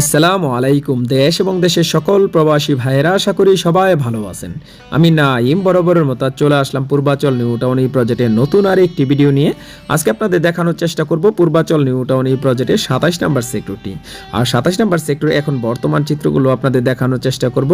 আসসালামু আলাইকুম, দেশ এবং দেশের সকল প্রবাসী ভাইয়েরা, আশা করি সবাই ভালো আছেন। আমি নাইম বরাবরের মতো চলে আসলাম পূর্বাচল নিউ টাউন এই প্রজেক্টের নতুন আর একটি ভিডিও নিয়ে। আজকে আপনাদের দেখানোর চেষ্টা করব পূর্বাচল নিউ টাউন এই প্রজেক্টের সাতাশ নাম্বার সেক্টরটি। আর সাতাশ নাম্বার সেক্টরে এখন বর্তমান চিত্রগুলো আপনাদের দেখানোর চেষ্টা করব।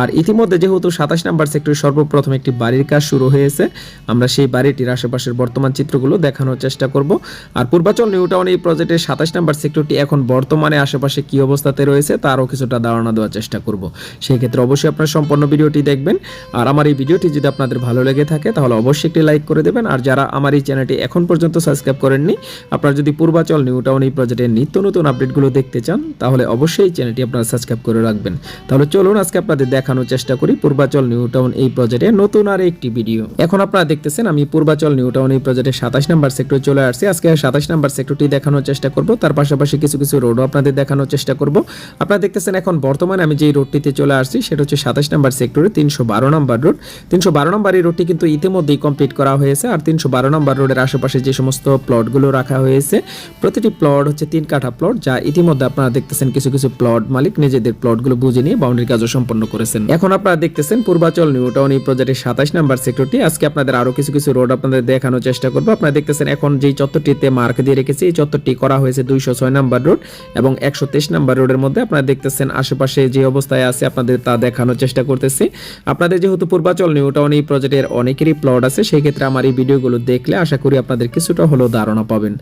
আর ইতিমধ্যে যেহেতু সাতাশ নাম্বার সেক্টরে সর্বপ্রথম একটি বাড়ির কাজ শুরু হয়েছে, আমরা সেই বাড়িটির আশেপাশের বর্তমান চিত্রগুলো দেখানোর চেষ্টা করব। আর পূর্বাচল নিউ টাউন এই প্রজেক্টের সাতাশ নাম্বার সেক্টরটি এখন বর্তমানে আশেপাশে কি অবস্থাতে রয়েছে তারও কিছুটা ধারণা দেওয়ার চেষ্টা করব। সেই ক্ষেত্রে অবশ্যই আপনার সম্পূর্ণ ভিডিওটি দেখবেন। আর আমার এই ভিডিওটি যদি আপনাদের ভালো লেগে থাকে, তাহলে অবশ্যই একটি লাইক করে দেবেন। আর যারা আমার এই চ্যানেলটি এখন পর্যন্ত সাবস্ক্রাইব করেননি, আপনারা যদি পূর্বাচল নিউ টাউন এই প্রজেক্টের নিত্য নতুন আপডেটগুলো দেখতে চান, তাহলে অবশ্যই এই চ্যানেলটি আপনারা সাবস্ক্রাইব করে রাখবেন। তাহলে চলুন আজকে আপনাদের দেখানোর চেষ্টা করি পূর্বাচল নিউ টাউন এই প্রজেক্টের নতুন আর একটি ভিডিও। এখন আপনারা দেখতেছেন, আমি পূর্বাচল নিউ টাউন এই প্রজেক্টের সাতাশ নাম্বার সেক্টর চলে আসছি। আজকে সাতাশ নাম্বার সেক্টরটি দেখানোর চেষ্টা করব। তার পাশাপাশি কিছু কিছু রোডও আপনাদের দেখানোর চেষ্টা করব। আপনারা দেখতেছেন এখন বর্তমানে আমি যেই রোডটিতে চলে আসছি, সেটা হচ্ছে সাতাশ নাম্বার সেক্টরে তিনশো বারো নাম্বার রোড তিনশো বারো নাম্বার এই রোডটি কিন্তু ইতিমধ্যেই কমপ্লিট করা হয়েছে, আর তিনশো বারো নাম্বার রোডের আশেপাশে যে সমস্ত প্লটগুলো রাখা হয়েছে, প্রতিটি প্লট হচ্ছে তিন কাঠা প্লট যা ইতিমধ্যে আপনারা দেখতেছেন কিছু কিছু প্লট মালিক নিজেদের প্লটগুলো বুঝে নিয়ে বাউন্ডারি কাজও সম্পন্ন করেছেন। এখন আপনারা দেখতেছেন পূর্বাচল নিউ টাউন এই প্রজেক্টের সাতাশ নাম্বার সেক্টরটি আজকে আপনাদের আরও কিছু কিছু রোড আপনাদের দেখানোর চেষ্টা করব। আপনারা দেখতেছেন এখন যেই চত্বরটিতে মার্ক দিয়ে রেখেছি, এই চত্বরটি করা হয়েছে দুইশো ছয় নাম্বার রোড এবং একশো তেইশ নাম্বার রোডের মধ্যে আপনারা দেখতেছেন আশেপাশে যে অবস্থায় আছে, আপনাদের তা দেখানোর চেষ্টা করতেছি। আপনাদের যেহেতু পূর্বাচল নিউ টাউন এই প্রজেক্টের অনেকেরই প্লট আছে, সেই ক্ষেত্রে আমার এই ভিডিওগুলো দেখলে আশা করি আপনাদের কিছুটা হলেও ধারণা পাবেন।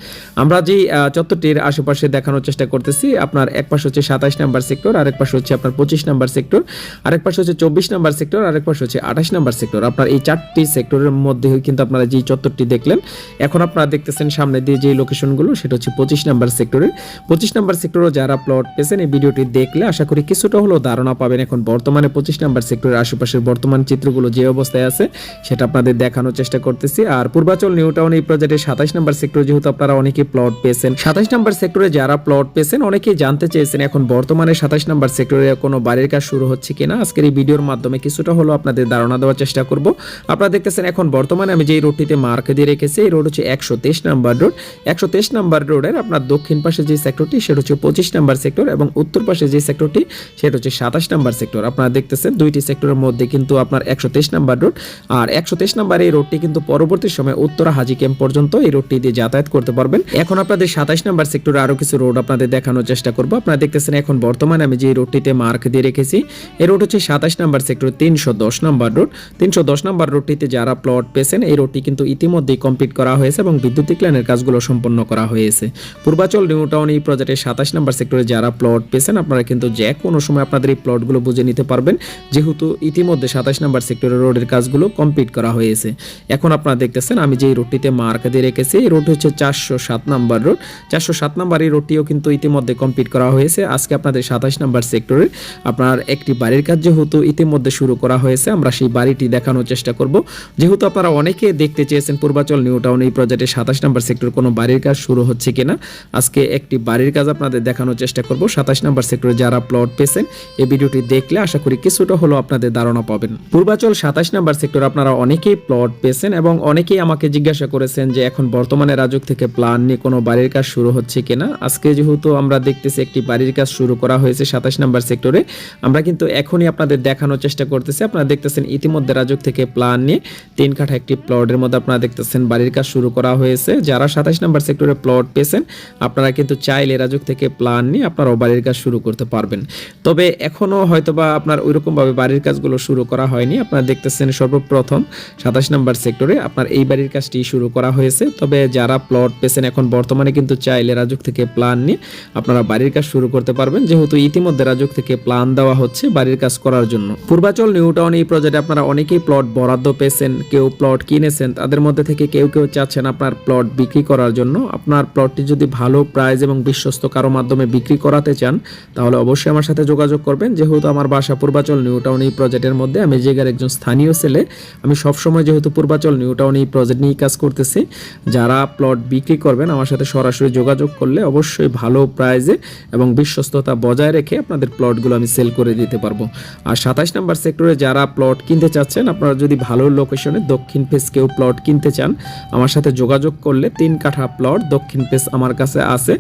আমরা যেই চত্বরটির আশেপাশে দেখানোর চেষ্টা করতেছি, আপনার এক পাশে হচ্ছে সাতাশ নাম্বার সেক্টর, আরেক পাশে হচ্ছে আপনার পঁচিশ নাম্বার সেক্টর, আরেক পাশে হচ্ছে চব্বিশ নাম্বার সেক্টর, আরেক পাশে হচ্ছে আঠাশ নাম্বার সেক্টর। আপনার এই চারটি সেক্টরের মধ্যে কিন্তু আপনারা যেই চত্বরটি দেখলেন, এখন আপনারা দেখতেছেন সামনে দিয়ে যে লোকেশনগুলো সেটা হচ্ছে পঁচিশ নাম্বার সেক্টরের। পঁচিশ নাম্বার সেক্টরও যারা প্লট পেয়েছেন এই ভিডিওটি দেখলে আশা করি কিছুটা হলেও ধারণা পাবেন। এখন বর্তমানে পঁচিশ নাম্বার সেক্টরের আশেপাশের বর্তমান চিত্রগুলো যে অবস্থায় আছে, সেটা আপনাদের দেখানোর চেষ্টা করতেছি। আর পূর্বাচল নিউ টাউন এই প্রজেক্টের সাতাশ নাম্বার সেক্টর, যেহেতু আপনারা অনেকে প্লট পেয়েছেন। সাতাশ নাম্বার সেক্টরে যারা প্লট পেয়েছেন, অনেকেই জানতে চেয়েছেন, এখন বর্তমানে সাতাশ নাম্বার সেক্টরে কোনো বাড়ির কাজ শুরু হচ্ছে কিনা? আজকের এই ভিডিওর মাধ্যমে কিছুটা হলেও আপনাদের ধারণা দেওয়ার চেষ্টা করব। আপনারা দেখতেছেন, এখন বর্তমানে আমি যেই রোডটিতে মার্ক দিয়ে রেখেছি, এই রোড হচ্ছে একশো তেইশ নাম্বার রোড একশো তেইশ নাম্বার রোডের আপনার দক্ষিণ পাশে যে সেক্টরটি সেটা হচ্ছে পঁচিশ নাম্বার সেক্টর এবং উত্তর পাশে যে সেক্টরটি সেটা হচ্ছে সাতাশ নাম্বার সেক্টর আপনারা দেখতেছেন দুইটি সেক্টরের মধ্যে কিন্তু আপনার একশো তেইশ নাম্বার রোড আর একশো তেইশ নাম্বার এই রোডটি কিন্তু পরবর্তী সময় উত্তরা হাজি ক্যাম্প পর্যন্ত এই রোডটি দিয়ে যাতায়াত করতে পারবেন। এখন আপনাদের সাতাশ নাম্বার সেক্টরে আরও কিছু রোড আপনাদের দেখানোর চেষ্টা করব। আপনারা দেখতেছেন এখন বর্তমানে আমি যে রোডটিতে মার্ক দিয়ে রেখেছি, এই রোড হচ্ছে সাতাশ নাম্বার সেক্টর তিনশো দশ নাম্বার রোড তিনশো দশ নাম্বার রোডটিতে যারা প্লট পেয়েছেন, এই রোডটি কিন্তু ইতিমধ্যেই কমপ্লিট করা হয়েছে এবং বিদ্যুতিক লাইনের কাজগুলো সম্পন্ন করা হয়েছে। পূর্বাচল নিউ টাউন এই প্রজেক্টের সাতাশ নাম্বার সেক্টরে যারা প্লট পেয়েছেন, আপনারা কিন্তু যে কোনো সময় আপনাদের এই প্লটগুলো বুঝে নিতে পারবেন। যেহেতু ইতিমধ্যে সাতাশ নাম্বার সেক্টরের রোডের কাজগুলো কমপ্লিট করা হয়েছে। এখন আপনারা দেখতেছেন, আমি যে রোডটিতে মার্ক দিয়ে রেখেছি, এই রোড হচ্ছে চারশো সাত নাম্বার রোড চারশো সাত নাম্বার এই রোডটিও কিন্তু ইতিমধ্যে কমপ্লিট করা হয়েছে। আজকে আপনাদের সাতাশ নাম্বার সেক্টরে আপনার একটি বাড়ির কাজ যেহেতু ইতিমধ্যে শুরু করা হয়েছে, আমরা সেই বাড়িটি দেখানোর চেষ্টা করব। যেহেতু আপনারা অনেকে দেখতে চেয়েছেন, পূর্বাচল নিউ টাউন এই প্রজেক্টের সাতাশ নাম্বার সেক্টর কোনো বাড়ির কাজ শুরু হচ্ছে কিনা, আজকে একটি বাড়ির কাজ আপনাদের দেখানোর চেষ্টা করব। সাতাশ নাম্বার সেক্টরে যারা প্লট পেয়েছেন, এই ভিডিওটি দেখলে আশা করি কিছুটা হলেও আপনাদের ধারণা পাবেন। পূর্বাচল সাতাশ নাম্বার সেক্টর আপনারা অনেকেই প্লট পেয়েছেন এবং অনেকেই আমাকে জিজ্ঞাসা করেছেন যে এখন বর্তমানে রাজুক থেকে প্ল্যান নিয়ে কোনো বাড়ির কাজ শুরু হচ্ছে কিনা আজকে যেহেতু আমরা দেখতেছি একটি বাড়ির কাজ শুরু করা হয়েছে সাতাশ নাম্বার সেক্টরে, আমরা কিন্তু এখনই আপনাদের দেখানোর চেষ্টা করতেছি। আপনারা দেখতেছেন ইতিমধ্যে রাজক থেকে প্ল্যান নিয়ে তিন কাঠা একটি প্লটের মধ্যে আপনারা দেখতেছেন বাড়ির কাজ শুরু করা হয়েছে। যারা সাতাশ নাম্বার সেক্টরে প্লট পেয়েছেন, আপনারা কিন্তু চাইলে রাজুক থেকে প্ল্যান নিয়ে আপনারাও বাড়ির কাজ শুরু করতে পারবেন। তবে এখনও হয়তোবা আপনার ওইরকমভাবে বাড়ির কাজগুলো শুরু করা হয়নি। আপনারা দেখতেছেন সর্বপ্রথম সাতাশ নাম্বার সেক্টরে আপনার এই বাড়ির কাজটি শুরু করা হয়েছে। তবে যারা প্লট পেয়েছেন, এখন বর্তমানে কিন্তু চাইলে রাজুক থেকে প্ল্যান নিয়ে আপনারা বাড়ির কাজ শুরু করতে পারবেন। যেহেতু ইতিমধ্যে রাজুক থেকে প্ল্যান দেওয়া হচ্ছে বাড়ির কাজ করার জন্য। পূর্বাচল নিউ টাউন এই প্রজেক্টে আপনারা অনেকেই প্লট বরাদ্দ পেয়েছেন, কেউ প্লট কিনেছেন, তাদের মধ্যে থেকে কেউ কেউ চাচ্ছেন আপনার প্লট বিক্রি করার জন্য। আপনার প্লটটি যদি ভালো প্রাইস এবং বিশ্বস্ত কারও মাধ্যমে বিক্রি করাতে চান, তাহলে অবশ্যই আমার সাথে যোগাযোগ করবেন। যেহেতু আমার বাসা পূর্বাচল নিউ টাউন এই প্রজেক্টের মধ্যে, আমি জায়গার একজন স্থানীয় ছেলে, আমি সবসময় যেহেতু পূর্বাচল নিউ টাউন এই প্রজেক্ট নিয়ে কাজ করতেছি, যারা প্লট বিক্রি করবেন, আমার সাথে সরাসরি যোগাযোগ করলে অবশ্যই ভালো প্রাইজে এবং বিশ্বস্ততা বজায় রেখে আপনাদের প্লটগুলো আমি সেল করে দিতে পারব। আর সাতাশ নাম্বার সেক্টরে যারা প্লট কিনতে চাচ্ছেন, আপনারা যদি ভালো লোকেশনে দক্ষিণ ফেস কেউ প্লট কিনতে চান, আমার সাথে যোগাযোগ করলে তিন কাঠা প্লট দক্ষিণ ফেস আমার কাছে আছে।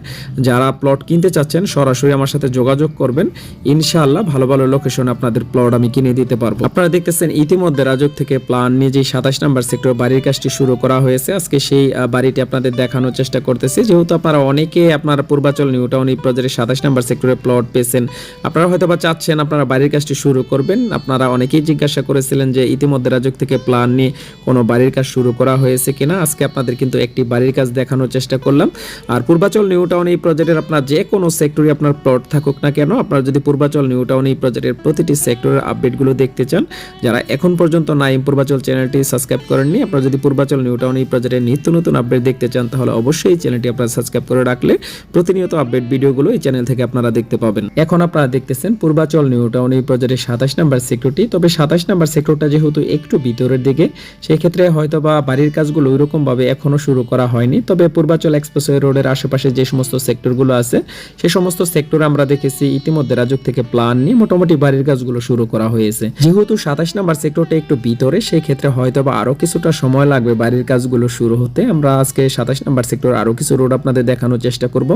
যারা প্লট কিনতে চাচ্ছেন, সরাসরি আমার সাথে যোগাযোগ করবেন। ইনশাআল্লাহ ভালো ভালো লোকেশনে আপনাদের প্লট আমি কিনে দিতে পারব। আপনারা দেখতেছেন ইতিমধ্যে রাজক থেকে প্ল্যান নিয়ে যে সাতাশ নাম্বার সেক্টর বাড়ির কাজটি শুরু করা হয়েছে, আজকে সেই বাড়িটি আপনাদের দেখানোর চেষ্টা করতেছি। যেহেতু আপনারা অনেকে আপনার পূর্বাচল নিউ টাউন এই প্রজেক্টের সাতাশ নাম্বার সেক্টরে প্লট পেয়েছেন, আপনারা হয়তো বা চাচ্ছেন আপনারা বাড়ির কাজটি শুরু করবেন। আপনারা অনেকেই জিজ্ঞাসা করেছিলেন যে ইতিমধ্যে রাজক থেকে প্ল্যান নিয়ে কোনো বাড়ির কাজ শুরু করা হয়েছে কিনা। আজকে আপনাদের কিন্তু একটি বাড়ির কাজ দেখানোর চেষ্টা করলাম। আর পূর্বাচল নিউ টাউন এই প্রজেক্টের আপনার যে কোনো সেক্টরে আপনার প্লট থাকুক না কেন, আপনারা যদি পূর্বাচল, নিউ টাউন এই প্রজেক্টের প্রতিটি সেক্টরের আপডেটগুলো দেখতে চান, যারা এখন পর্যন্ত নাইম পূর্বাচল চ্যানেলটি সাবস্ক্রাইব করেননি, আপনারা যদি পূর্বাচল, নিউ টাউন এই প্রজেক্টের নিত্য নতুন আপডেট দেখতে চান, তাহলে অবশ্যই এই চ্যানেলটি আপনারা সাবস্ক্রাইব করে রাখলে প্রতিনিয়ত আপডেট ভিডিওগুলো এই চ্যানেল থেকে আপনারা দেখতে পাবেন। এখন আপনারা দেখতেছেন পূর্বাচল, নিউ টাউন এই প্রজেক্টের সাতাশ নাম্বার সেক্টরটি। তবে সাতাশ নাম্বার সেক্টরটা যেহেতু একটু ভিতরের দিকে সেই ক্ষেত্রে হয়তো বা বাড়ির কাজগুলো ওইরকম ভাবে এখনও শুরু করা হয়নি। তবে পূর্বাচল এক্সপ্রেসওয়ে রোডের আশেপাশে যে সমস্ত সেক্টরগুলো আছে, সে সমস্ত সেক্টর আমরা দেখেছি ইতিমধ্যে রাজুক থেকে প্ল্যান নিয়ে মোটামুটি বাড়ির কাজগুলো শুরু করা হয়েছে। যেহেতু সাতাশ নাম্বার সেক্টরটা একটু ভিতরে সেই ক্ষেত্রে হয়তো বা আরও কিছুটা সময় লাগবে বাড়ির কাজগুলো শুরু হতে। আমরা আজকে সাতাশ নাম্বার সেক্টর আরও কিছু রোড আপনাদের দেখানোর চেষ্টা করব।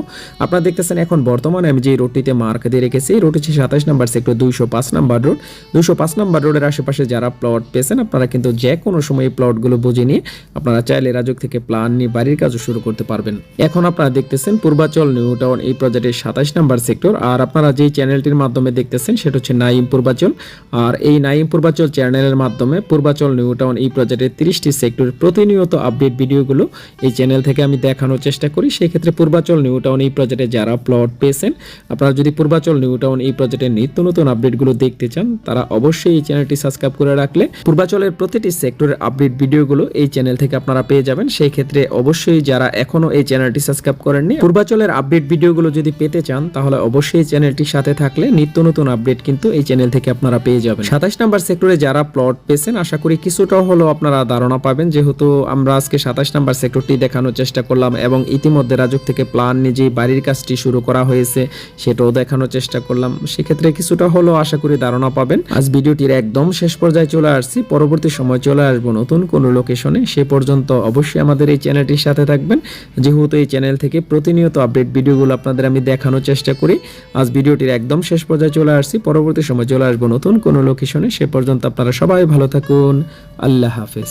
আপনারা দেখতেছেন এখন বর্তমানে আমি যে রোডটিতে মার্ক দিয়ে রেখেছি রোড হচ্ছে সাতাশ নাম্বার সেক্টর দুইশো পাঁচ নাম্বার রোড দুইশো পাঁচ নাম্বার রোডের আশেপাশে যারা প্লট পেয়েছেন, আপনারা কিন্তু যে কোনো সময় এই প্লটগুলো বুঝে নিয়ে আপনারা চাইলে রাজক থেকে প্ল্যান নিয়ে বাড়ির কাজও শুরু করতে পারবেন। এখন আপনারা দেখতেছেন পূর্বাচল নিউ টাউন এই প্রজেক্টের সাতাশ নাম্বার সেক্টর। আর আপনারা যেই চ্যানেলটির মাধ্যমে দেখতেছেন, সেটা হচ্ছে নাইম পূর্বাচল। আর এই নাইম পূর্বাচল চ্যানেলের মাধ্যমে পূর্বাচল নিউ টাউন এই প্রজেক্টের তিরিশটি সেক্টরের প্রতিনিয়ত আপডেট ভিডিওগুলো এই চ্যানেল থেকে আমি দেখানোর চেষ্টা করি। সেক্ষেত্রে পূর্বাচল নিউ টাউন এই প্রজেক্টে যারা প্লট পেয়েছেন, আপনারা যদি পূর্বাচল নিউ টাউন এই প্রজেক্টের নিত্য নতুন আপডেটগুলো দেখতে চান, তারা অবশ্যই এই চ্যানেলটি সাবস্ক্রাইব করে রাখলে পূর্বাচলের প্রতিটি সেক্টরের আপডেট ভিডিওগুলো এই চ্যানেল থেকে আপনারা পেয়ে যাবেন। সেই ক্ষেত্রে অবশ্যই যারা এখনও এই চ্যানেলটি সাবস্ক্রাইব করেননি, পূর্বাচলের আপডেট ভিডিওগুলো যদি পেতে চান তাহলে অবশ্যই চ্যানেলটির সাথে থাকলে নিত্য নতুন আপডেট কিন্তু এই চ্যানেল থেকে আপনারা পেয়ে যাবেন। সাতাশ নাম্বার সেক্টরে যারা প্লট পেয়েছেন, আশা করি কিছুটা হলেও আপনারা ধারণা পাবেন। যেহেতু আমরা আজকে সাতাশ নাম্বার সেক্টরটি দেখানোর চেষ্টা করলাম এবং ইতিমধ্যে রাজক থেকে প্ল্যান নিজে বাড়ির কাজটি শুরু করা হয়েছে, সেটাও দেখানোর চেষ্টা করলাম। সেক্ষেত্রে কিছুটা হলেও আশা করি ধারণা পাবেন। আজ ভিডিওটির একদম শেষ পর্যায়ে চলে আসছি। পরবর্তী সময় চলে আসব নতুন কোনো লোকেশনে সে পর্যন্ত অবশ্যই আমাদের এই চ্যানেলটির সাথে থাকবেন। যেহেতু এই চ্যানেল থেকে প্রতিনিয়ত আপডেট ভিডিওগুলো আপনাদের আমি দেখানোর চেষ্টা করি। আজ ভিডিওটির একদম শেষ পর্যায়ে চলে আসছি। পরবর্তী সময় চলে আসব নতুন কোনো লোকেশনে সে পর্যন্ত আপনারা সবাই ভালো থাকুন। আল্লাহ হাফেজ।